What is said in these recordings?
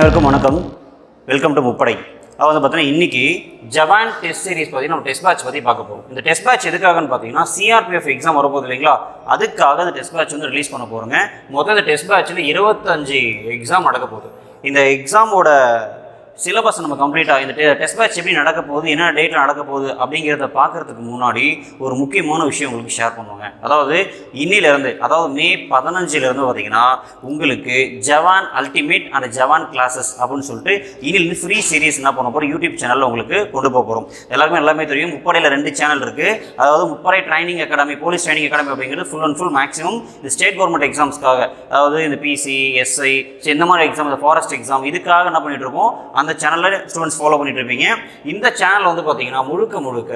அனைவருக்கும் வணக்கம். Welcome to முப்படை. அது வந்து பார்த்தீங்கன்னா இன்னைக்கு ஜப்பான் டெஸ்ட் சீரிஸ் பார்த்தீங்கன்னா நம்ம டெஸ்ட் பேட்ச் பற்றி பார்க்க போகிறோம் இந்த டெஸ்ட் பேட்ச் எதுக்காகன்னு பார்த்தீங்கன்னா சிஆர்பிஎஃப் எக்ஸாம் வரப்போகுது இல்லைங்களா? அதுக்காக இந்த டெஸ்ட் பேட்ச் வந்து ரிலீஸ் பண்ண போகிறோங்க மொத்தம் இந்த டெஸ்ட் பேட்சில் இருபத்தஞ்சு எக்ஸாம் நடக்க போகுது. இந்த எக்ஸாமோட சிலபஸ் நம்ம கம்ப்ளீட் ஆகிட்டு டெஸ்ட் பேட்ச் எப்படி நடக்க போகுது என்ன டேட்டில் நடக்க போகுது அப்படிங்கிறத பார்க்கறதுக்கு முன்னாடி ஒரு முக்கியமான விஷயம் உங்களுக்கு ஷேர் பண்ணுவாங்க. அதாவது இன்னிலிருந்து அதாவது மே பதினஞ்சிலிருந்து பார்த்தீங்கன்னா உங்களுக்கு Jawan ultimate and Jawan classes அப்படின்னு சொல்லிட்டு இன்னிலிருந்து ஃப்ரீ சீரீஸ் என்ன பண்ண போகிறோம் யூடியூப் சேனலில் உங்களுக்கு கொண்டு போக போகிறோம் எல்லாருமே எல்லாமே தெரியும் முப்படையில் ரெண்டு சேனல் இருக்குது அதாவது முப்படை training academy police training academy அப்படிங்கிறது ஃபுல் அண்ட் ஃபுல் மேக்ஸிமம் இந்த ஸ்டேட் கவர்மெண்ட் எக்ஸாம்ஸ்க்காக அதாவது இந்த பிசி எஸ்ஐ இந்த மாதிரி எக்ஸாம் இந்த ஃபாரஸ்ட் எக்ஸாம் இதுக்காக என்ன பண்ணிட்டு இருக்கோம் அந்த சேனலில் ஸ்டூடெண்ட்ஸ் ஃபாலோ பண்ணிட்டு இருப்பீங்க. இந்த சேனல் வந்து பார்த்தீங்கன்னா முழுக்க முழுக்க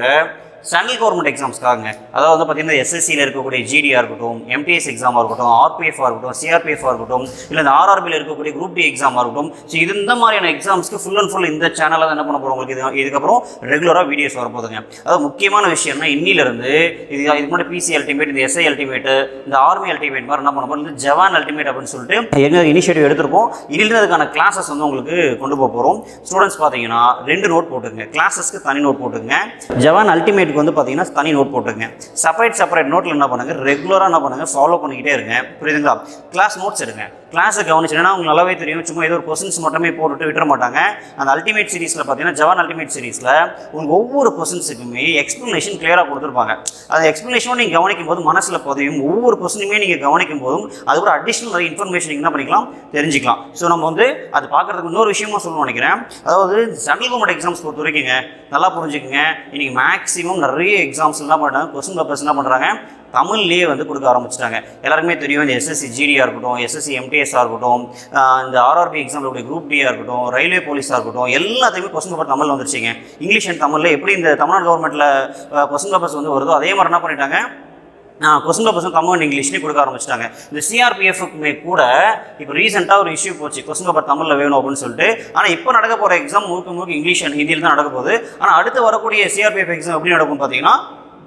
சென்ட்ரல் கவர்மெண்ட் எக்ஸாம்ஸ்க்காகங்க அதாவது வந்து பார்த்தீங்கன்னா எஸ்எஸ்சியில் இருக்கக்கூடிய ஜிடியாக இருக்கட்டும் எம்டிஎஸ் எக்ஸாமாக இருக்கட்டும் ஆர்பிஎஃபாக இருக்கட்டும் சிஆர்பிஎஃபாக இருக்கட்டும் இல்லை இந்த ஆர்ஆர்பியில் இருக்கக்கூடிய குரூப் டி எக்ஸாமாக இருக்கட்டும். ஸோ இது இந்த மாதிரியான எக்ஸாம்ஸ்க்கு ஃபுல் அண்ட் ஃபுல் இந்த சேனலில் தான் என்ன பண்ண போகிறோம் உங்களுக்கு? இது இதுக்கப்புறம் ரெகுலராக வீடியோஸ் வரப்போகுதுங்க. அதாவது முக்கியமான விஷயம்னா இன்னிலிருந்து இது இதுக்கு முன்னாடி பிசி அல்டிமேட் இந்த எஸ்ஐ அல்டிமேட் இந்த ஆர்மி அல்டிமேட் மாதிரி என்ன பண்ண போகிறோம் இந்த ஜவான் அல்டிமேட் அப்படின்னு சொல்லிட்டு எங்கே இனிஷியேட்டிவ் எடுத்திருக்கோம் இதிலிருந்து அதுக்கான கிளாஸஸ் வந்து உங்களுக்கு கொண்டு போக போகிறோம் ஸ்டூடெண்ட்ஸ் பார்த்தீங்கன்னா ரெண்டு நோட் போட்டுங்க கிளாஸஸ்க்கு தனி நோட் போட்டுங்க ஜவான் அல்டிமேட் அல்டிமேட்டுக்கு வந்து பார்த்தீங்கன்னா தனி நோட் போட்டுங்க செப்பரேட் செப்பரேட் நோட்டில் என்ன பண்ணுங்க? ரெகுலராக என்ன பண்ணுங்க? ஃபாலோ பண்ணிக்கிட்டே இருங்க. புரியுதுங்களா? கிளாஸ் நோட்ஸ் எடுங்க. கிளாஸை கவனிச்சுன்னா உங்களுக்கு நல்லாவே தெரியும். சும்மா ஏதோ ஒரு கொஸ்டின்ஸ் மட்டுமே போட்டுட்டு விட்டுற மாட்டாங்க. அந்த அல்டிமேட் சீரிஸில் பார்த்தீங்கன்னா ஜவான் அல்டிமேட் சீரிஸில் உங்களுக்கு ஒவ்வொரு கொஸ்டின்ஸுக்குமே எக்ஸ்ப்ளனேஷன் கிளியராக கொடுத்துருப்பாங்க. அந்த எக்ஸ்ப்ளனேஷனும் நீங்கள் கவனிக்கும் போது மனசில் பதியும் ஒவ்வொரு கொஸ்டினுமே நீங்கள் கவனிக்கும் போதும் அது கூட அடிஷ்னல் நிறைய இன்ஃபர்மேஷன் நீங்கள் என்ன பண்ணிக்கலாம்? தெரிஞ்சுக்கலாம். ஸோ நம்ம வந்து அது பார்க்குறதுக்கு இன்னொரு விஷயமா சொல்லணும்னு நினைக்கிறேன். அதாவது சென்ட்ரல் கவர்மெண்ட் எக்ஸாம்ஸ் பொறுத்த வரைக்குங்க நல்லா புரிஞ்சுக்குங்க. இன்னைக்கு மேக்ஸிமம் நிறைய எக்ஸாம்ஸ் என்ன பண்ணுறாங்க கொஸ்டின் பேப்பர்ஸ் என்ன பண்ணுறாங்க தமிழ்லேயே வந்து கொடுக்க ஆரம்பிச்சிட்டாங்க. எல்லாருக்குமே தெரியும் இந்த எஸ்எஸ்சி ஜிடியாக இருக்கட்டும் எஸ்எஸ்சி எம்டிஎஸ்ஸாக இருக்கட்டும் இந்த ஆர்ஆர்பி எக்ஸாம்லுடைய குரூப் டியாக இருக்கட்டும் ரயில்வே போலீஸாக இருக்கட்டும் எல்லாத்தையுமே கொஸ்டின் பேப்பர் தமிழில் வந்துருச்சுங்க. இங்கிலீஷ் அண்ட் தமிழில் எப்படி இந்த தமிழ்நாடு கவர்மெண்ட்டில் கொஸ்டின் பேப்பர்ஸ் வந்து வருதோ அதே மாதிரி என்ன பண்ணிட்டாங்க? கொஸ்டின் பேப்பர்ஸும் தமிழ் அண்ட் இங்கிலீஷ்லேயும் கொடுக்க ஆரம்பிச்சிட்டாங்க. இந்த சிஆர்பிஎஃப்க்குமே கூட இப்போ ரீசெண்டாக ஒரு இஷ்யூ போச்சு கொஸ்டின் பேப்பர் தமிழில் வேணும் அப்படின்னு சொல்லிட்டு. ஆனால் இப்போ நடக்க போகிற எக்ஸாம் முழுக்க முழுக்க இங்கிலீஷ் அண்ட் ஹிந்தியில் தான் நடக்க போகுது. ஆனால் அடுத்து வரக்கூடிய சிஆர்பிஎஃப் எக்ஸாம் எப்படி நடக்கும் பார்த்தீங்கன்னா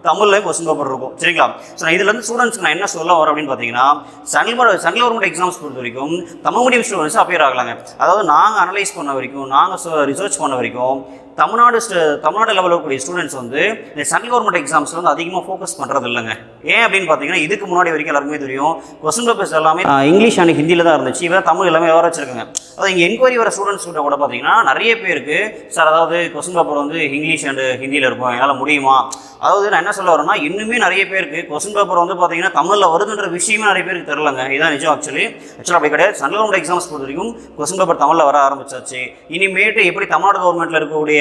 தமிழ்லையும் கொஸ்டின் பேப்பர் இருக்கும். சரிங்களா? ஸோ நான் இதுல இருந்து ஸ்டூடெண்ட்ஸ்க்கு நான் என்ன சொல்ல வரேன் அப்படின்னு பார்த்தீங்கன்னா சென்ட்ரல் சென்ட்ரல் கவர்மெண்ட் எக்ஸாம்ஸ் பொறுத்த வரைக்கும் தமிழ் மீடியம் ஸ்டூடெண்ட்ஸ் அப்பியர் ஆகலாங்க. அதாவது நாங்கள் அனலைஸ் பண்ண வரைக்கும் நாங்கள் ரிசர்ச் பண்ண வரைக்கும் தமிழ்நாடு தமிழ்நாடு லெவலில் இருக்கக்கூடிய ஸ்டூடெண்ட்ஸ் வந்து இந்த சென்ட்ரல் கவர்மெண்ட் எக்ஸாம்ஸ் வந்து அதிகமாக ஃபோக்கஸ் பண்ணுறது இல்லைங்க. ஏன் அப்படின்னு பார்த்தீங்கன்னா இதுக்கு முன்னாடி வரைக்கும் எல்லாருக்குமே தெரியும். கொஸ்டின் பேப்பர்ஸ் எல்லாமே இங்கிலீஷ் அண்ட் ஹிந்தியில் தான் இருந்துச்சு. இவன் தமிழ் எல்லாமே வர வச்சிருக்காங்க. அதாவது இங்கே என்கொயரி வர ஸ்டூடெண்ட்ஸ் கூட கூட பார்த்தீங்கன்னா நிறைய பேருக்கு சார் அதாவது கொஸ்டின் பேப்பர் வந்து இங்கிலீஷ் அண்ட் ஹிந்தியில் இருக்கும். என்னால் முடியுமா? அதாவது நான் என்ன சொல்ல வரேன்னா இன்னுமே நிறைய பேருக்கு கொஸ்டின் பேப்பர் வந்து பார்த்தீங்கன்னா தமிழில் வருதுன்ற விஷயமே நிறைய பேருக்கு தெரிலங்க இதான் நிஜம் ஆக்சுவலி ஆக்சுவலாக அப்படி கிடையாது. சென்ட்ரல் கவர்மெண்ட் எக்ஸாம்ஸ் பொறுத்த வரைக்கும் கொஸ்டின் பேப்பர் தமிழில் வர ஆரம்பிச்சாச்சு. இனிமேட்டு எப்படி தமிழ்நாடு கவர்மெண்ட்டில் இருக்கக்கூடிய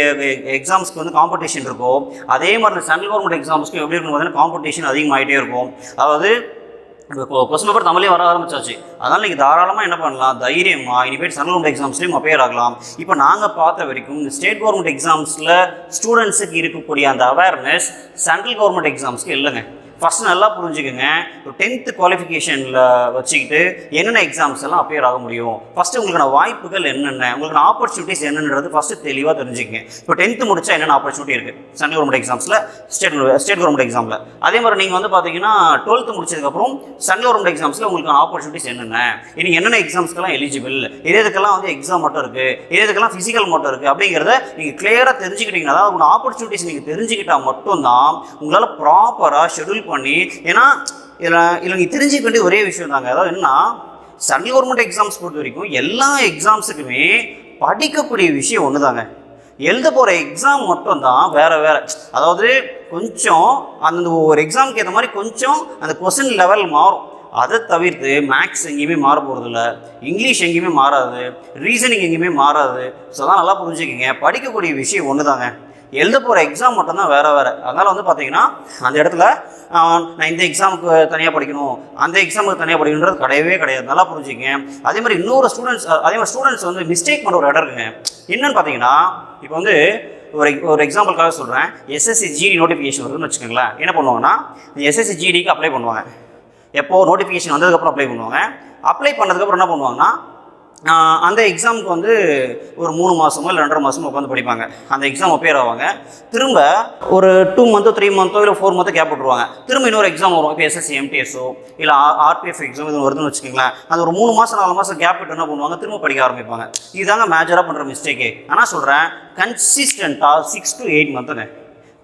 எக்ஸாம்ஸ்க்கு வந்து காம்படிஷன் இருக்கோ அதே மாதிரி சென்ட்ரல் கவர்மெண்ட் எக்ஸாம்ஸ்க்கு எப்படி இருக்கும் பார்த்தீங்கன்னா காம்படிஷன் அதிகமாகிட்டே இருக்கும் அதாவது கொஸ்டின் பேப்பர் தமிழே வர ஆரம்பிச்சாச்சு. அதனால் நீங்கள் தாராளமாக என்ன பண்ணலாம்? தைரியமாக இனிமேல் சென்ட்ரல் கவர்மெண்ட் எக்ஸாம்ஸ்லையும் அப்பேர் ஆகலாம். இப்போ நாங்கள் பார்த்த வரைக்கும் இந்த ஸ்டேட் கவர்மெண்ட் எக்ஸாம்ஸில் ஸ்டூடெண்ட்ஸுக்கு இருக்கக்கூடிய அந்த அவேர்னஸ் சென்ட்ரல் கவர்மெண்ட் எக்ஸாம்ஸ்க்கு இல்லைங்க. ஃபஸ்ட் நல்லா புரிஞ்சுக்கோங்க. ஒரு டென்த்து குவாலிஃபிகேஷனில் வச்சுக்கிட்டு என்னென்ன எக்ஸாம்ஸ் எல்லாம் அப்பியர் ஆக முடியும்? ஃபஸ்ட்டு உங்களுக்கான வாய்ப்புகள் என்னென்ன? உங்களுக்கான ஆப்பர்ச்சுனிட்டிஸ் என்னன்றது ஃபஸ்ட்டு தெளிவாக தெரிஞ்சுக்கங்க. இப்போ டென்த்து முடிச்சா என்னென்ன ஆப்பர்ச்சுனிட்டி இருக்குது சென்ட்ரல் கவர்மெண்ட் எக்ஸாம்ஸில் ஸ்டேட் ஸ்டேட் கவர்மெண்ட் எக்ஸாமில் அதே மாதிரி நீங்கள் வந்து பார்த்தீங்கன்னா டுவெல்த்து முடிச்சதுக்கப்புறம் சென்ட்ரல் கவர்மெண்ட் எக்ஸாம்ஸில் உங்களுக்கான ஆப்பர்ச்சுனிட்டிஸ் என்னென்ன? இனி என்னென்ன எக்ஸாம்ஸ்க்கெல்லாம் எலிஜிபிள் இதே இதுக்கெல்லாம் வந்து எக்ஸாம் மட்டும் இருக்குது இதே இதுக்கெல்லாம் ஃபிசிக்கல் மட்டும் இருக்குது அப்படிங்கிறத நீங்கள் கிளியராக தெரிஞ்சுக்கிட்டீங்கன்னா அதாவது உங்களோட ஆப்பர்ச்சுனிட்டிஸ் நீங்கள் தெரிஞ்சுக்கிட்டால் மட்டும்தான் உங்களால் ப்ராப்பராக ஷெடியூல் பண்ணி ஏன்னா இதில் இதில் நீங்கள் தெரிஞ்சுக்க வேண்டிய ஒரே விஷயம் தாங்க. அதாவது என்னன்னா சென்ட்ரல் கவர்மெண்ட் எக்ஸாம்ஸ் பொறுத்த வரைக்கும் எல்லா எக்ஸாம்ஸுக்குமே படிக்கக்கூடிய விஷயம் ஒன்று தாங்க எழுத போகிற எக்ஸாம் மட்டும்தான் வேறு வேறு. அதாவது கொஞ்சம் அந்த ஒரு எக்ஸாமுக்கு ஏற்ற மாதிரி கொஞ்சம் அந்த கொஸ்டின் லெவல் மாறும். அதை தவிர்த்து மேக்ஸ் எங்கேயுமே மாற போகிறதில்ல இங்கிலீஷ் எங்கேயுமே மாறாது. ரீசனிங் எங்கேயுமே மாறாது. ஸோ அதான் நல்லா புரிஞ்சுக்கிங்க. படிக்கக்கூடிய விஷயம் ஒன்று தாங்க எழுத போகிற எக்ஸாம் மட்டும்தான் வேறு வேறு. அதனால் வந்து பார்த்தீங்கன்னா அந்த இடத்துல நான் இந்த எக்ஸாமுக்கு தனியாக படிக்கணும் அந்த எக்ஸாமுக்கு தனியாக படிக்கணுன்றது கிடையவே கிடையாது. நல்லா புரிஞ்சுங்க அதே மாதிரி இன்னொரு ஸ்டூடெண்ட்ஸ் அதே மாதிரி ஸ்டூடெண்ட்ஸ் வந்து மிஸ்டேக் பண்ணுற ஒரு இடம் இருக்குங்க. என்னன்னு பார்த்தீங்கன்னா இப்போ வந்து ஒரு ஒரு எக்ஸாம்பிளுக்காக சொல்கிறேன் எஸ்எஸ்சி ஜிடி நோட்டிஃபிகேஷன் வருதுன்னு வச்சுக்கோங்களேன். என்ன பண்ணுவாங்கன்னா எஸ்எஸ்சி ஜிடிக்கு அப்ளை பண்ணுவாங்க. எப்போ நோட்டிஃபிகேஷன் வந்ததுக்கப்புறம் அப்ளை பண்ணுவாங்க. அப்ளை பண்ணதுக்கப்புறம் என்ன பண்ணுவாங்கன்னா அந்த எக்ஸாமுக்கு வந்து ஒரு மூணு மாதமோ இல்லை ரெண்டரை மாதமோ உட்காந்து படிப்பாங்க. அந்த எக்ஸாம் அப்பேர் ஆவாங்க. திரும்ப ஒரு டூ மந்த்தோ த்ரீ மந்த்தோ இல்லை ஃபோர் மந்த்தோ கேப் விட்ருவாங்க திரும்ப இன்னொரு எக்ஸாம் வரும். இப்போ எஸ்எஸ்சி எம்டிஎஸோ இல்லை ஆர்பிஎஃப் எக்ஸாம் இது வருதுன்னு வச்சுக்கோங்களேன். அந்த ஒரு மூணு மாதம் நாலு மாதம் கேப் விட்டு என்ன பண்ணுவாங்க? திரும்ப படிக்க ஆரம்பிப்பாங்க. இதுதாங்க மேஜராக பண்ணுற மிஸ்டேக்கே ஆனால் சொல்கிறேன் கன்சிஸ்டண்ட்டாக சிக்ஸ் டு எயிட் மந்த்துங்க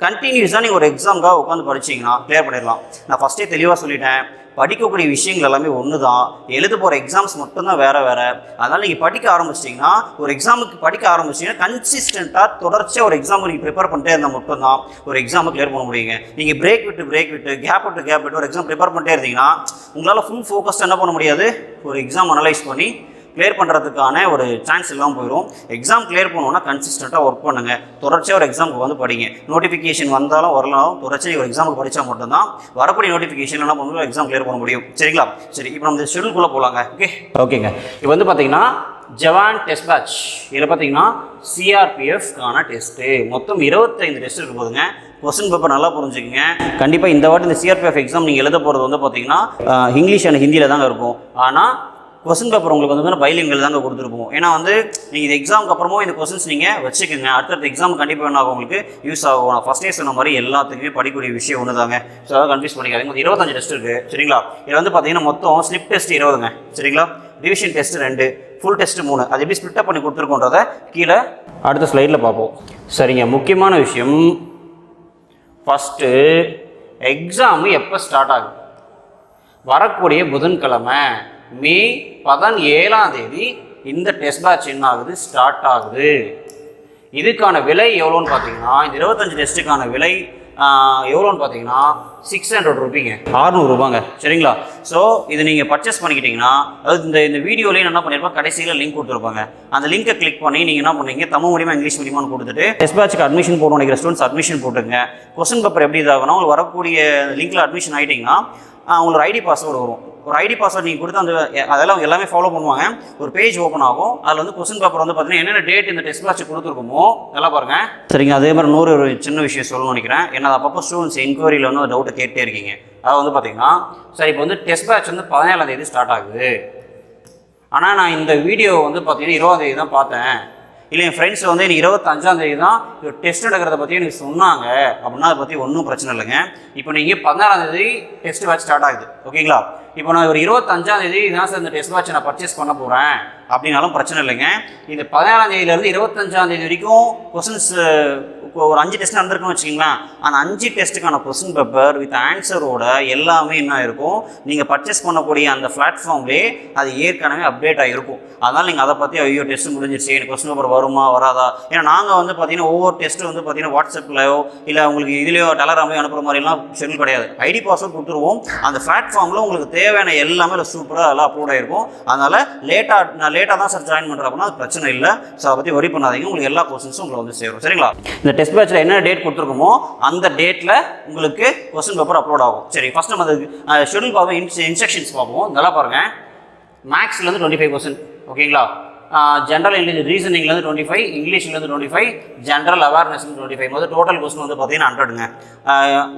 கண்டினியூஸாக நீங்கள் ஒரு எக்ஸாமுக்காக உட்காந்து படிச்சீங்கன்னா கிளியர் பண்ணிடலாம். நான் ஃபஸ்ட்டே தெளிவாக சொல்லிட்டேன். படிக்கக்கூடிய விஷயங்கள் எல்லாமே ஒன்று தான் எழுத போகிற எக்ஸாம்ஸ் மட்டும்தான் வேறு வேறு. அதனால் நீங்கள் படிக்க ஆரம்பிச்சிட்டிங்கன்னா ஒரு எக்ஸாமுக்கு படிக்க ஆரம்பிச்சிங்கன்னா கன்சிஸ்டண்ட்டாக தொடர்ச்சியாக ஒரு எக்ஸாமுக்கு நீங்கள் ப்ரிப்பேர் பண்ணிட்டே இருந்தால் மட்டும்தான் ஒரு எக்ஸாமை கிளியர் பண்ண முடியுங்க. நீங்கள் பிரேக் விட்டு பிரேக் விட்டு கேப் விட்டு கேப் விட்டு ஒரு எக்ஸாம் ப்ரிப்பேர் பண்ணிட்டே இருந்தீங்கன்னா உங்களால் ஃபுல் ஃபோக்கஸ்ட் என்ன பண்ண முடியாது? ஒரு எக்ஸாம் அனலைஸ் பண்ணி கிளியர் பண்ணுறதுக்கான ஒரு சான்ஸ் இல்லாமல் போயிடும் எக்ஸாம் கிளியர் பண்ணணும்னா கன்சிஸ்டண்ட்டாக ஒர்க் பண்ணுங்கள் தொடர்ச்சியாக ஒரு எக்ஸாமுக்கு வந்து படிங்க. நோட்டிஃபிகேஷன் வந்தாலும் வரலாம். தொடர்ச்சியாக ஒரு எக்ஸாமுக்கு படித்தா மட்டும்தான் வரக்கூடிய நோட்டிஃபிகேஷன் என்ன பண்ணுவோம் எக்ஸாம் கிளியர் பண்ண முடியும். சரிங்களா? சரி இப்போ நம்ம ஷெடியூல்குள்ளே போகலாங்க ஓகே ஓகேங்க. இப்போ வந்து பார்த்தீங்கன்னா ஜவான் டெஸ்ட் பேட்ச் இதில் பார்த்தீங்கன்னா சிஆர்பிஎஃப்கான டெஸ்ட்டு மொத்தம் இருபத்தைந்து டெஸ்ட் இருக்கு போதுங்க கொஸ்டின் பேப்பர் நல்லா புரிஞ்சுக்கங்க. கண்டிப்பாக இந்த வாட்டி இந்த சிஆர்பிஎஃப் எக்ஸாம் நீங்கள் எழுத போகிறது வந்து பார்த்தீங்கன்னா இங்கிலீஷ் அண்ட் ஹிந்தியில் தாங்க இருக்கும். ஆனால் கொஸ்டின் பேப்பர் உங்களுக்கு வந்து பைலிங்கல் தாங்க கொடுத்துருப்போம். ஏன்னா வந்து நீங்கள் இந்த எக்ஸாமுக்கு அப்புறமும் இந்த கொஸ்டின்ஸ் நீங்கள் வச்சுக்கோங்க. அடுத்தடுத்த எக்ஸாம் கண்டிப்பாக என்ன ஆகும் உங்களுக்கு? யூஸ் ஆகும். நான் ஃபஸ்ட்டே சொன்ன மாதிரி எல்லாத்துக்குமே படிக்கக்கூடிய விஷயம் ஒன்று தாங்க ஸோ அதாவது கன்ஃபியூஸ் பண்ணிக்காதீங்க. ஒரு இருபத்தஞ்சு டெஸ்ட் இருக்குது சரிங்களா? இதில் வந்து பார்த்தீங்கன்னா மொத்தம் ஸ்லிப் டெஸ்ட் இருபதுங்க. சரிங்களா? டிவிஷன் டெஸ்ட் ரெண்டு ஃபுல் டெஸ்ட் மூணு. அது எப்படி ஸ்பிட்டப் பண்ணி கொடுத்துருக்கோன்றத கீழே அடுத்த ஸ்லைடில் பார்ப்போம். சரிங்க. முக்கியமான விஷயம் ஃபஸ்ட்டு எக்ஸாமு எப்போ ஸ்டார்ட் ஆகும் வரக்கூடிய புதன்கிழமை. மே பதினேழாம் தேதி இந்த டெஸ்ட் பேட்ச் என்ன ஆகுது. ஸ்டார்ட் ஆகுது இதுக்கான விலை எவ்வளோன்னு பார்த்தீங்கன்னா இந்த இருபத்தஞ்சு டெஸ்ட்டுக்கான விலை எவ்வளோன்னு பார்த்தீங்கன்னா சிக்ஸ் ஹண்ட்ரட் ருபீங்க ரூபாங்க. சரிங்களா? ஸோ இது நீங்கள் பர்ச்சேஸ் பண்ணிக்கிட்டீங்கன்னா அதாவது இந்த இந்த வீடியோலேயே என்ன பண்ணியிருப்பேன் கடைசியில் லிங்க் கொடுத்துருப்பாங்க. அந்த லிங்கை கிளிக் பண்ணி நீங்கள் என்ன பண்ணீங்க தமிழ் மீடியமா இங்கிலீஷ் மீடியமானு கொடுத்துட்டு டெஸ்ட் பேட்சுக்கு அட்மிஷன் போடணும் நினைக்கிற ஸ்டூடெண்ட்ஸ் அட்மிஷன் போட்டுங்க கொஸ்டின் பேப்பர் எப்படி இதாகணும் உங்களுக்கு வரக்கூடிய லிங்க்கில் அட்மிஷன் ஆகிட்டிங்கன்னா உங்களோட உங்களுக்கு ஐடி பாஸ்வேர்டு வரும். ஒரு ஐடி பாஸ்வேர்ட் நீங்கள் கொடுத்து அந்த அதெல்லாம் எல்லாமே ஃபாலோ பண்ணுவாங்க. ஒரு பேஜ் ஓப்பன் ஆகும். அதில் வந்து கொஸ்டின் பேப்பர் வந்து பார்த்தீங்கன்னா என்னென்ன டேட் இந்த டெஸ்ட் பேட்ச் கொடுத்துருக்கோமோ இதெல்லாம் பாருங்க. சரிங்க அதே மாதிரி இன்னொரு ஒரு சின்ன விஷயம் சொல்லணும்னு நினைக்கிறேன். ஏன்னா அப்பப்போ ஸ்டூடெண்ட்ஸ் என்கொயரியில் வந்து ஒரு டவுட்டை கேட்டே இருக்கீங்க. அதாவது வந்து பார்த்தீங்கன்னா சார் இப்போ வந்து டெஸ்ட் பேட்ச் வந்து பதினேழாம் தேதி ஸ்டார்ட் ஆகுது. ஆனால் நான் இந்த வீடியோ வந்து பார்த்தீங்கன்னா இருபதாம் தேதி தான் பார்த்தேன். இல்லை என் ஃப்ரெண்ட்ஸ் வந்து எனக்கு இருபத்தஞ்சாம் தேதி தான் டெஸ்ட் நடக்கிறத பற்றி எனக்கு சொன்னாங்க. அப்படின்னா அதை பற்றி ஒன்றும் பிரச்சனை இல்லைங்க. இப்போ நீங்கள் பதினாறாம் தேதி டெஸ்ட் பேட்ச் ஸ்டார்ட் ஆகுது. ஓகேங்களா? இப்போ நான் ஒரு இருபத்தஞ்சாம் தேதி தான் சார் இந்த டெஸ்ட் வாட்ச் நான் பர்ச்சேஸ் பண்ண போகிறேன் அப்படின்னாலும் பிரச்சனை இல்லைங்க. இந்த பதினாலாம் தேதியிலேருந்து இருபத்தஞ்சாம் தேதி வரைக்கும் கொஸ்டின்ஸ் ஒரு அஞ்சு டெஸ்ட் நடந்திருக்குன்னு வச்சுக்கிங்களேன். அந்த அஞ்சு டெஸ்ட்டுக்கான கொஸ்டின் பேப்பர் வித் ஆன்சரோட எல்லாமே என்ன இருக்கும் நீங்கள் பர்ச்சேஸ் பண்ணக்கூடிய அந்த பிளாட்ஃபார்ம்லேயே அது ஏற்கனவே அப்டேட் ஆகிருக்கும் அதனால் நீங்கள் அதை பற்றி ஐயோ டெஸ்ட் முடிஞ்சிருச்சு எனக்கு கொஸ்டின் பேப்பர் வருமா வராதா? ஏன்னா நாங்கள் வந்து பார்த்தீங்கன்னா ஒவ்வொரு டெஸ்ட்டு வந்து பார்த்தீங்கன்னா வாட்ஸ்அப்லையோ இல்லை உங்களுக்கு இதுலேயோ டெலராமையோ அனுப்புகிற மாதிரிலாம் ஷெடியூல் கிடையாது. ஐடி பாஸ்வேர்ட் கொடுத்துருவோம். அந்த பிளாட்ஃபார்மில் உங்களுக்கு தேவையான எல்லாமே சூப்பராக எல்லாம் அப்லோட் ஆகிருக்கும் அதனால் லேட்டாக நான் லேட்டாக தான் சார் ஜாயின் பண்ணுறேன் அப்படின்னா அது பிரச்சனை இல்லை. ஸோ அதை பற்றி ஒரி பண்ணாதீங்க. உங்களுக்கு எல்லா கொஸ்டின்ஸும் உங்களை வந்து சேரும். சரிங்களா? இந்த டெஸ்ட் பேட்சில் என்ன டேட் கொடுத்துருக்கோமோ அந்த டேட்டில் உங்களுக்கு கொஸ்டின் பேப்பர் அப்லோட் ஆகும். சரி ஃபஸ்ட் நம்ம அது ஷெடியூல் பார்ப்போம். இன்ஸ்ட்ரக்ஷன்ஸ் பார்ப்போம். நல்லா பாருங்கள் மேக்ஸ்லேருந்து டுவெண்ட்டி ஃபைவ் பர்சன்ட் ஓகேங்களா ஜென்ரல் இங்கிலீஷ் ரீசனிங்லேருந்து twenty five இங்கிலீஷ்லேருந்து twenty five general awareness twenty five வந்து டோட்டல் கொஸ்டின் வந்து பார்த்தீங்கன்னா ஹண்ட்ரடுங்க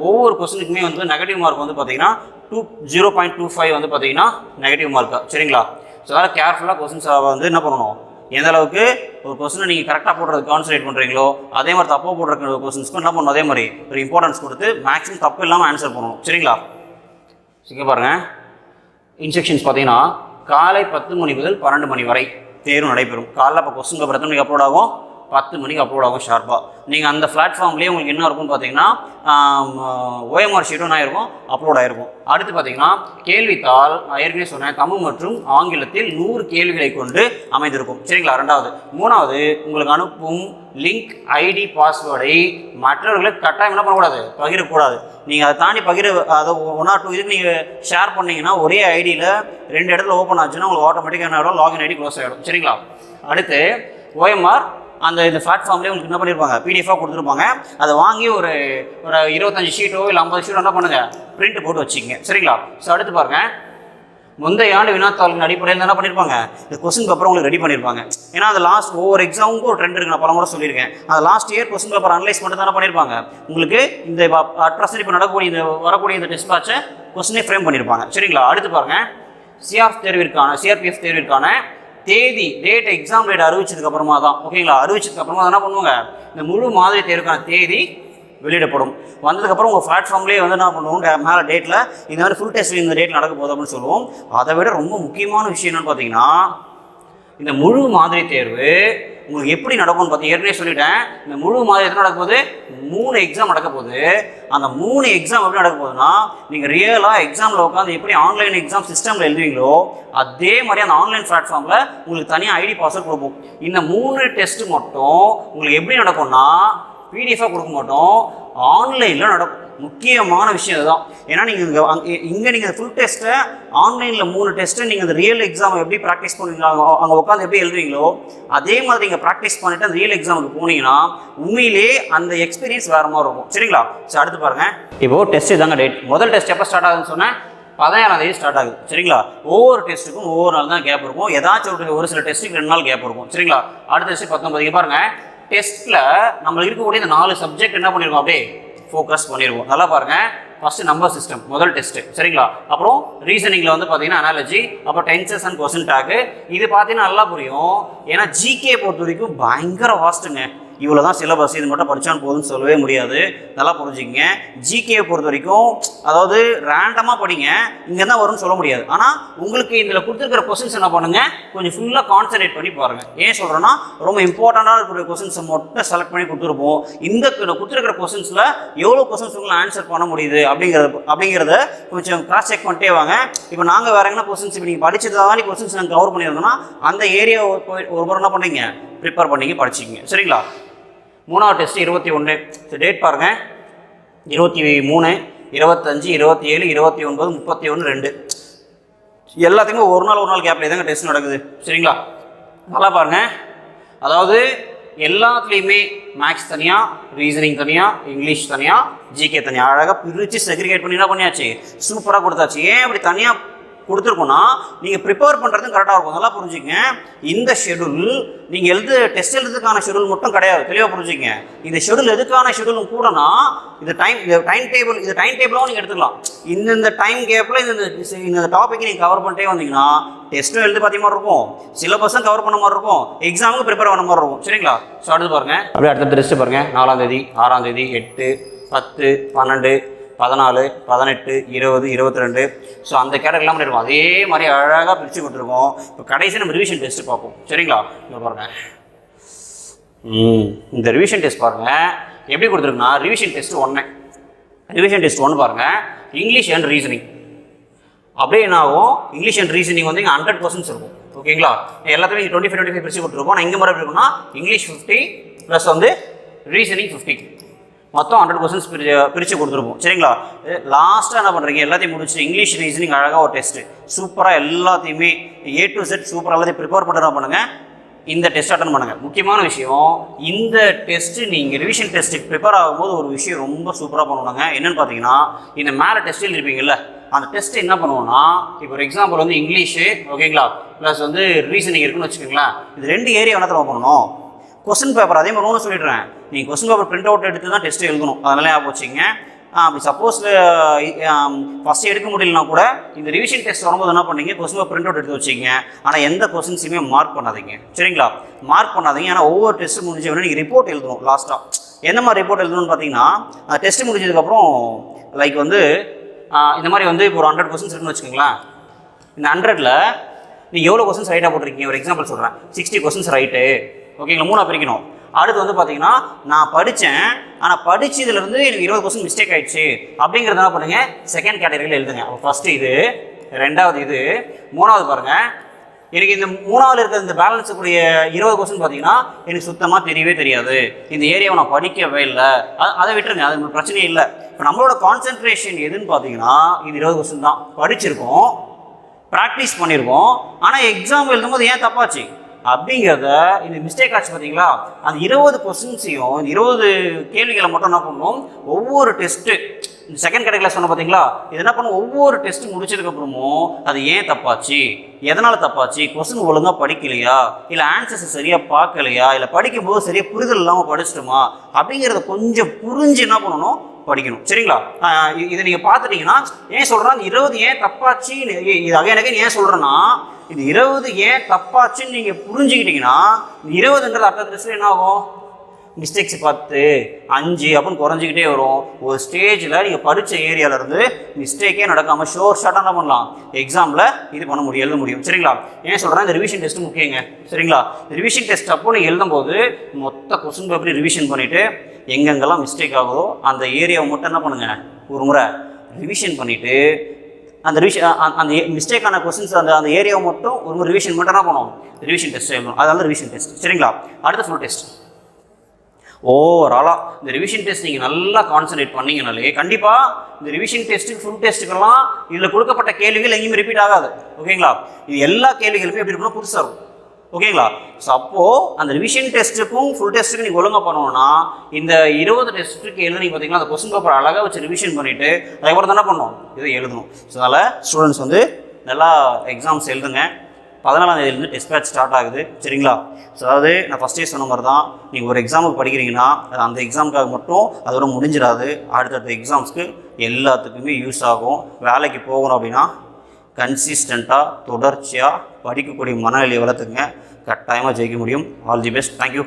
ஒவ்வொரு கொஸ்டினுக்குமே வந்து நெகட்டிவ் மார்க் வந்து பார்த்தீங்கன்னா two zero point two five வந்து பார்த்தீங்கன்னா நெகட்டிவ் மார்க் சரிங்களா? ஸோ அதனால் கேர்ஃபுல்லாக கொஸ்டின்ஸ் வந்து என்ன பண்ணணும்? எந்த அளவுக்கு ஒரு கொஸ்டினை நீங்கள் கரெக்டாக போடுறது கான்சன்ட்ரேட் பண்ணுறீங்களோ அதே மாதிரி தப்பாக போடுற கொஸ்டின்ஸ்க்கும் என்ன பண்ணணும்? அதே மாதிரி ஒரு இம்பார்ட்டன்ஸ் கொடுத்து மேக்ஸிமம் தப்பு இல்லாமல் ஆன்சர் பண்ணணும். சரிங்களா? சரிங்க பாருங்கள் இன்ஸ்ட்ரக்ஷன்ஸ் பார்த்தீங்கன்னா காலை பத்து மணி முதல் பன்னெண்டு மணி வரை. தேர்வு நடைபெறும். காலைல இப்போ கொஸ்டின் பேப்பர் எத்தனை மணிக்கு அப்லோட் ஆகும். பத்து மணிக்கு அப்லோட் ஆகும் ஷார்ப்பாக நீங்கள் அந்த பிளாட்ஃபார்ம்லேயே உங்களுக்கு என்ன இருக்கும்னு பார்த்தீங்கன்னா ஓஎம்ஆர் ஷீட்டும் நான் ஆயிருக்கும் அப்லோட் ஆகிருக்கும் அடுத்து பார்த்தீங்கன்னா கேள்வித்தாள் நான் ஏற்கனவே சொன்னேன் தமிழ் மற்றும் ஆங்கிலத்தில் நூறு கேள்விகளை கொண்டு அமைந்திருக்கும். சரிங்களா? ரெண்டாவது. மூணாவது உங்களுக்கு அனுப்பும் லிங்க் ஐடி பாஸ்வேர்டை மற்றவர்களுக்கு கட்டாயம் என்ன பண்ணக்கூடாது? பகிரக்கூடாது. நீங்கள் அதை தாண்டி பகிர அதை ஒன் ஆர் டூ இதுக்கு நீங்கள் ஷேர் பண்ணீங்கன்னா ஒரே ஐடியில் ரெண்டு இடத்துல ஓப்பன் ஆச்சுன்னா உங்களுக்கு ஆட்டோமேட்டிக்காக என்ன ஆகிடும் லாகின் ஐடி க்ளோஸ் ஆகிடும் சரிங்களா? அடுத்து ஓஎம்ஆர் அந்த இந்த பிளாட்ஃபார்ம்லேயே உங்களுக்கு என்ன பண்ணியிருப்பாங்க பிடிஎஃபாக கொடுத்துருப்பாங்க. அதை வாங்கி ஒரு ஒரு இருபத்தஞ்சு ஷீட்டோ இல்லை ஐம்பது ஷீட்டோ என்ன பண்ணுங்கள் பிரிண்ட் போட்டு வச்சுக்கங்க. சரிங்களா? ஸோ அடுத்து பாருங்கள் முந்தைய ஆண்டு வினாத்தாளின் அடிப்படையில் என்ன பண்ணியிருப்பாங்க இந்த கொஸ்டின் பேப்பர் உங்களுக்கு ரெடி பண்ணியிருப்பாங்க ஏன்னா அது லாஸ்ட் ஒவ்வொரு எக்ஸாமுக்கும் ஒரு ட்ரெண்ட் இருக்கு நான் படம் கூட சொல்லியிருக்கேன். அந்த last year question paper analyse மட்டும் தானே பண்ணியிருப்பாங்க உங்களுக்கு இந்த அட் ப்ரெசன்ட் இப்போ நடக்கக்கூடிய இந்த வரக்கூடிய இந்த டெஸ்ட் பேட்சை கொஸ்டினே ஃப்ரேம் பண்ணியிருப்பாங்க சரிங்களா? அடுத்து பாருங்க. சிஆர்எஃப் தேர்விற்கான சிஆர்பிஎஃப் தேர்விற்கான தேதி டேட் எக்ஸாம் டேட் அறிவிச்சதுக்கு அப்புறமா தான். ஓகேங்களா அறிவிச்சதுக்கு அப்புறமா என்ன பண்ணுவாங்க? இந்த முழு மாதிரி தேர்வுக்கான தேதி வெளியிடப்படும். வந்ததுக்கப்புறம் உங்கள் பிளாட்ஃபார்ம்லேயே வந்து என்ன பண்ணுவோம்? டே- மேலே டேட்டில் இந்த மாதிரி ஃபுல் டெஸ்ட் இந்த டேட்டில் நடக்க போகுது அப்படின்னு சொல்லுவோம். அதை விட ரொம்ப முக்கியமான விஷயம் என்னென்னு பார்த்தீங்கன்னா இந்த முழு மாதிரி தேர்வு உங்களுக்கு எப்படி நடக்கும்னு பார்த்து ஏற்கனவே சொல்லிட்டேன். இந்த முழு மாதிரி எத்தனை நடக்க போகுது? மூணு எக்ஸாம் நடக்க போகுது. அந்த மூணு எக்ஸாம் எப்படி நடக்க போகுதுன்னா நீங்கள் ரியலாக எக்ஸாமில் உட்காந்து எப்படி ஆன்லைன் எக்ஸாம் சிஸ்டமில் எழுதுவீங்களோ அதே மாதிரி அந்த ஆன்லைன் பிளாட்ஃபார்மில் உங்களுக்கு தனியாக ஐடி பாஸ்வேர்ட் கொடுப்போம். இந்த மூணு டெஸ்ட் மட்டும் உங்களுக்கு எப்படி நடக்கும்னா பிடிஎஃபாக கொடுக்க மாட்டோம். ஆன்லைனில் நடக்கும். முக்கியமான விஷயம் இதுதான். ஏன்னா நீங்கள் இங்கே இங்கே நீங்கள் ஃபுல் டெஸ்ட்டை ஆன்லைனில் மூணு டெஸ்ட்டை நீங்கள் அந்த ரியல் எக்ஸாம் எப்படி ப்ராக்டிஸ் பண்ணுவீங்களோ அங்கே உட்காந்து எப்படி எழுதுவீங்களோ அதே மாதிரி நீங்கள் ப்ராக்டிஸ் பண்ணிட்டு அந்த ரியல் எக்ஸாமுக்கு போனீங்கன்னா உண்மையிலே அந்த எக்ஸ்பீரியன்ஸ் வேறு மாதிரி இருக்கும். சரிங்களா? சரி அடுத்து பாருங்கள் இப்போ டெஸ்ட் இதாங்க டேட் முதல் டெஸ்ட் எப்போ ஸ்டார்ட் ஆகுதுன்னு சொன்னேன்? பதினாறாம் தேதி ஸ்டார்ட் ஆகுது. சரிங்களா? ஒவ்வொரு டெஸ்ட்டுக்கும் ஒவ்வொரு நாள் தான் கேப் இருக்கும். ஏதாச்சும் ஒரு ஒரு சில டெஸ்ட்டுக்கு ரெண்டு நாள் கேப் இருக்கும். சரிங்களா? அடுத்த டெஸ்ட் பத்தொன்பது. பாருங்கள் டெஸ்ட்டில் நம்மளுக்கு இருக்கக்கூடிய இந்த நாலு சப்ஜெக்ட் என்ன பண்ணிருக்கோம் அப்படியே? ஃபோக்கஸ் பண்ணிடுவோம். நல்லா பாருங்க. ஃபஸ்ட்டு நம்பர் சிஸ்டம் முதல் டெஸ்ட்டு சரிங்களா? அப்புறம் ரீசனிங்கில் வந்து பார்த்தீங்கன்னா அனாலஜி அப்புறம் டென்சஸ் அண்ட் கொஸ்டின் டாக்கு இது பார்த்தீங்கன்னா நல்லா புரியும். ஏன்னா ஜிகே பொறுத்த வரைக்கும் பயங்கர வாஸ்ட்டுங்க இவ்வளோ தான் சிலபஸ் இது மட்டும் படிச்சான் போதும்னு சொல்லவே முடியாது. நல்லா புரிஞ்சுக்கங்க. ஜிகேயை பொறுத்த வரைக்கும் அதாவது ரேண்டமாக படிங்க இங்கே தான் வரும்னு சொல்ல முடியாது. ஆனால் உங்களுக்கு இதில் கொடுத்துருக்கிற கொஸ்டின்ஸ் என்ன பண்ணுங்கள் கொஞ்சம் ஃபுல்லாக கான்சன்ட்ரேட் பண்ணி பாருங்கள் ஏன் சொல்கிறேன்னா ரொம்ப இம்பார்ட்டண்ட்டாக இருக்கக்கூடிய கொஸ்டின்ஸை மட்டும் செலக்ட் பண்ணி கொடுத்துருப்போம். இந்த கொடுத்துருக்கிற கொஸ்டின்ஸில் எவ்வளோ கொஸ்டின்ஸ் உங்களை ஆன்சர் பண்ண முடியுது அப்படிங்கிறது அப்படிங்கிறத கொஞ்சம் கிராஸ் செக் பண்ணிட்டே வாங்க. இப்போ நாங்கள் வேறு என்ன கொஸ்டின்ஸ் இப்போ நீங்கள் படிச்சது தான் கொஸ்டின்ஸ் நாங்கள் கவர் பண்ணியிருந்தோம்னா அந்த ஏரியாவை போய் ஒரு முறை என்ன பண்ணீங்க? ப்ரிப்பேர் பண்ணிங்க படிச்சிங்க சரிங்களா? மூணாவது டெஸ்ட் இருபத்தி ஒன்று. டேட் பாருங்கள் இருபத்தி மூணு இருபத்தஞ்சு இருபத்தி ஏழு இருபத்தி ஒன்பது முப்பத்தி ஒன்று ரெண்டு. எல்லாத்துக்குமே ஒரு நாள் ஒரு நாள் கேப்பில் தாங்க டெஸ்ட் நடக்குது. சரிங்களா? நல்லா பாருங்க. அதாவது எல்லாத்துலேயுமே மேக்ஸ் தனியாக ரீசனிங் தனியாக இங்கிலீஷ் தனியாக ஜிகே தனியாக அழகாக பிரித்து செக்ரிகேட் பண்ணி என்ன பண்ணியாச்சு? சூப்பராக கொடுத்தாச்சு. ஏன் அப்படி தனியாக கொடுத்துருக்கோன்னா நீங்கள் ப்ரிப்பேர் பண்ணுறதும் கரெக்டாக இருக்கும். நல்லா புரிஞ்சுங்க. இந்த ஷெடியூல் நீங்கள் எழுது டெஸ்ட் எழுதுறதுக்கான ஷெடியூல் மட்டும் கிடையாது. தெளிவாக புரிஞ்சுங்க. இந்த ஷெடியூல் எதுக்கான ஷெடியூலும் கூடனா இது டைம் இந்த டைம் டேபிள் இது டைம் டேபிளாகவும் நீங்கள் எடுத்துக்கலாம். இந்தந்த டைம் கேப்பில் இந்த இந்த டாபிக் நீங்கள் கவர் பண்ணிட்டே வந்தீங்கன்னா டெஸ்ட்டும் எழுதி பார்த்த மாதிரி இருக்கும். சிலபஸும் கவர் பண்ண மாதிரி இருக்கும். எக்ஸாமுக்கு ப்ரிப்பேர் பண்ண மாதிரி இருக்கும். சரிங்களா? ஸோ அடுத்து பாருங்கள் அப்படியே அடுத்த டெஸ்ட் பாருங்கள் நாலாம் தேதி ஆறாம் தேதி எட்டு பத்து பன்னெண்டு பதினாலு பதினெட்டு இருபது இருபத்தி ரெண்டு ஸோ அந்த கேட்டகரிலாம் இருக்கும் அதே மாதிரி அழகாக பிரித்து கொடுத்துருக்கோம். இப்போ கடைசி நம்ம ரிவிஷன் டெஸ்ட் பார்ப்போம். சரிங்களா? இங்க பாருங்க. ம். இந்த ரிவிஷன் டெஸ்ட் பாருங்க. எப்படி கொடுத்துருக்குன்னா ரிவிஷன் டெஸ்ட் ஒன்று ரிவிஷன் டெஸ்ட் ஒன்று பாருங்க. இங்கிலீஷ் அண்ட் ரீசனிங் அப்படியே என்ன ஆகும்? இங்கிலீஷ் அண்ட் ரீசனிங் வந்து இங்கே ஹண்ட்ரட் கொஸ்டின்ஸ் இருக்கும். ஓகேங்களா? எல்லாத்தையுமே டுவெண்ட்டி ஃபைவ் டுவெண்ட்டி ஃபைவ் பிரிச்சு கொடுத்துருக்கோம். நான் இங்கே மாதிரி எப்படி இருக்குன்னா இங்கிலீஷ் ஃபிஃப்டி ப்ளஸ் வந்து ரீசனிங் ஃபிஃப்டி மொத்தம் ஹண்ட்ரட் கொஸ்டின்ஸ் பிரி பிரித்து கொடுத்துருப்போம். சரிங்களா? லாஸ்ட்டாக என்ன பண்ணுறீங்க எல்லாத்தையும் முடிச்சு இங்கிலீஷ் ரீசனிங் அழகாக ஒரு டெஸ்ட்டு சூப்பராக எல்லாத்தையுமே ஏ டு செட் சூப்பராக எல்லாத்தையும் ப்ரிப்பேர் பண்ணுறா பண்ணுங்கள் இந்த டெஸ்ட் அட்டன் பண்ணுங்கள் முக்கியமான விஷயம் இந்த டெஸ்ட்டு நீங்கள் ரிவிஷன் டெஸ்ட்டுக்கு ப்ரிப்பேர் ஆகும்போது ஒரு விஷயம் ரொம்ப சூப்பராக பண்ணுவாங்க என்னென்னு பார்த்தீங்கன்னா இந்த மேலே டெஸ்ட் எழுதிருப்பீங்கல்ல அந்த டெஸ்ட் என்ன பண்ணுவோம்னா இப்போ ஒரு எக்ஸாம்பிள் வந்து இங்கிலீஷு ஓகேங்களா ப்ளஸ் வந்து ரீசனிங் இருக்குன்னு வச்சுக்கோங்களேன். இது ரெண்டு ஏரியா என்ன பண்ணணும். கொஸ்டின் பேப்பர் அதே மாதிரி ஒன்று சொல்லிடுறேன். நீங்கள் கொஸ்டின் பேப்பர் பிரிண்ட் அவுட் எடுத்து தான் டெஸ்ட் எழுதணும். அதனால ஞாபகம் வச்சுங்க அப்படி சப்போஸ் ஃபஸ்ட்டு எடுக்க முடியலனா கூட இந்த ரிவிஷன் டெஸ்ட் வரும்போது என்ன பண்ணீங்க? கொஸ்டின் பேப்பர் பிரிண்ட் அவுட் எடுத்து வச்சிங்க ஆனால் எந்த கொஸ்டின்ஸுமே மார்க் பண்ணாதீங்க. சரிங்களா? மார்க் பண்ணாதீங்க. ஏன்னா ஒவ்வொரு டெஸ்ட் முடிஞ்ச உடனே நீங்கள் ரிப்போர்ட் எழுதணும் லாஸ்ட்டாக எந்த மாதிரி ரிப்போர்ட் எழுதணும்னு பார்த்தீங்கன்னா டெஸ்ட் முடிஞ்சதுக்கப்புறம் லைக் வந்து இந்த மாதிரி வந்து இப்போ ஒரு ஹண்ட்ரட் கொஸ்டின்ஸ் இருக்குன்னு வச்சுக்கோங்களேன். இந்த ஹண்ட்ரடில் நீங்கள் எவ்வளோ கொஸ்டின்ஸ் ரைட்டாக போட்டிருக்கீங்க? ஒரு எக்ஸாம்பிள் சொல்கிறேன் சிக்ஸ்டி கொஸ்டின்ஸ் ரைட்டு ஓகேங்களா மூணாக பிரிக்கணும். அடுத்து வந்து பார்த்தீங்கன்னா நான் படித்தேன் ஆனால் படித்ததுலேருந்து எனக்கு இருபது கொஸ்டின் மிஸ்டேக் ஆயிடுச்சு. அப்படிங்கிறத என்ன பண்ணுங்க? செகண்ட் கேட்டகரியில் எழுதுங்க. அப்போ ஃபஸ்ட்டு இது ரெண்டாவது இது மூணாவது பாருங்கள் எனக்கு இந்த மூணாவது இருக்கிற இந்த பேலன்ஸ் கூடிய இருபது கொஸ்டின் பார்த்தீங்கன்னா எனக்கு சுத்தமாக தெரியவே தெரியாது. இந்த ஏரியாவை நான் படிக்கவே இல்லை. அதை விட்டுருங்க. அது உங்களுக்கு பிரச்சனையே இல்லை. இப்போ நம்மளோட கான்சென்ட்ரேஷன் எதுன்னு பார்த்தீங்கன்னா இது இருபது கொஸ்டின் தான். படிச்சிருக்கோம் ப்ராக்டிஸ் பண்ணியிருக்கோம் ஆனால் எக்ஸாம் எழுதும்போது ஏன் தப்பாச்சு? அப்படிங்கிறத இந்த மிஸ்டேக் ஆச்சு பார்த்தீங்களா அந்த இருபது கொஸ்டின்ஸையும் இருபது கேள்விகளை மட்டும் என்ன பண்ணணும்? ஒவ்வொரு டெஸ்ட்டு இந்த செகண்ட் கேட்டகரியில் சொன்ன பார்த்தீங்களா இது என்ன பண்ணும் ஒவ்வொரு டெஸ்ட் முடிச்சதுக்கப்புறமும் அது ஏன் தப்பாச்சு? எதனால் தப்பாச்சு? கொஸ்டின் ஒழுங்காக படிக்கலையா? இல்லை ஆன்சர்ஸ் சரியாக பார்க்கலையா? இல்லை படிக்கும்போது சரியாக புரிதல் இல்லாமல் படிச்சிட்டோமா? அப்படிங்கிறத கொஞ்சம் புரிஞ்சு என்ன பண்ணணும்? படிக்கணும். சரிங்களா? இதை நீங்கள் பார்த்துட்டீங்கன்னா ஏன் சொல்கிறேன் இருபது ஏன் தப்பாச்சு இது அகை அகைன் ஏன் சொல்கிறேன்னா இது இருபது ஏன் தப்பாச்சுன்னு நீங்கள் புரிஞ்சுக்கிட்டீங்கன்னா இருபதுங்கிற அர்த்தத்தில் அடுத்த என்ன ஆகும்? மிஸ்டேக்ஸ் பத்து அஞ்சு அப்படின்னு குறைஞ்சிக்கிட்டே வரும். ஒரு ஸ்டேஜில் நீங்கள் படித்த ஏரியாவிலேருந்து மிஸ்டேக்கே நடக்காமல் ஷோர் ஷார்ட்டாக என்ன பண்ணலாம்? எக்ஸாமில் இது பண்ண முடியும் எழுத முடியும். சரிங்களா? ஏன் சொல்கிறேன் இந்த ரிவிஷன் டெஸ்ட் முக்கியங்க. சரிங்களா? ரிவிஷன் டெஸ்ட் அப்போ நீங்கள் எழுதும்போது மொத்த கொஸ்டின் பேப்பரையும் ரிவிஷன் பண்ணிவிட்டு எங்கெங்கெல்லாம் மிஸ்டேக் ஆகுதோ அந்த ஏரியாவை மட்டும் என்ன பண்ணுங்கள் ஒரு முறை ரிவிஷன் பண்ணிவிட்டு அந்த ரிவிஷன் அந்த மிஸ்டேக்கான கொஸ்டின்ஸ் அந்த அந்த ஏரியாவை மட்டும் ஒரு முறை ரிவிஷன் மட்டும் என்ன பண்ணுவோம் ரிவிஷன் டெஸ்ட் எழுதணும். அதனால ரிவிஷன் டெஸ்ட் சரிங்களா? அடுத்த ஃபுல் டெஸ்ட் ஓவராலாக இந்த ரிவிஷன் டெஸ்ட் நீங்கள் நல்லா கான்சன்ட்ரேட் பண்ணீங்கனாலே கண்டிப்பாக இந்த ரிவிஷன் டெஸ்ட்டுக்கு ஃபுல் டெஸ்ட்டுக்கெல்லாம் இதில் கொடுக்கப்பட்ட கேள்விகள் எங்கேயுமே ரிப்பீட் ஆகாது. ஓகேங்களா? இது எல்லா கேள்விகளுமே எப்படி இருக்கணும் புதுசாக இருக்கும். ஓகேங்களா? ஸோ அப்போது அந்த ரிவிஷன் டெஸ்ட்டுக்கும் ஃபுல் டெஸ்ட்டுக்கு நீங்கள் ஒழுங்காக பண்ணணும்னா இந்த இருபது டெஸ்ட்டுக்கு எழுதி பார்த்தீங்கன்னா அந்த கொஸ்டின் பேப்பர் அழகாக வச்சு ரிவிஷன் பண்ணிவிட்டு அதுக்கப்புறம் தானே பண்ணணும் இதை எழுதணும். ஸோ அதனால் ஸ்டூடெண்ட்ஸ் வந்து நல்லா எக்ஸாம்ஸ் எழுதுங்க. பதினாலாம் தேதியிலேருந்து டெஸ்ட் ஸ்டார்ட் ஆகுது. சரிங்களா? ஸோ அதாவது நான் ஃபஸ்ட்டே சொன்ன மாதிரி தான் நீங்கள் ஒரு எக்ஸாமுக்கு படிக்கிறீங்கன்னா அது அந்த எக்ஸாமுக்காக மட்டும் அதோட முடிஞ்சிடாது. அடுத்தடுத்த எக்ஸாம்ஸ்க்கு எல்லாத்துக்குமே யூஸ் ஆகும். வேலைக்கு போகணும் அப்படின்னா கன்சிஸ்டண்ட்டாக தொடர்ச்சியாக படிக்கக்கூடிய மனநிலையை வளர்த்துங்க. கட்டாயமாக ஜெயிக்க முடியும். All the best thank you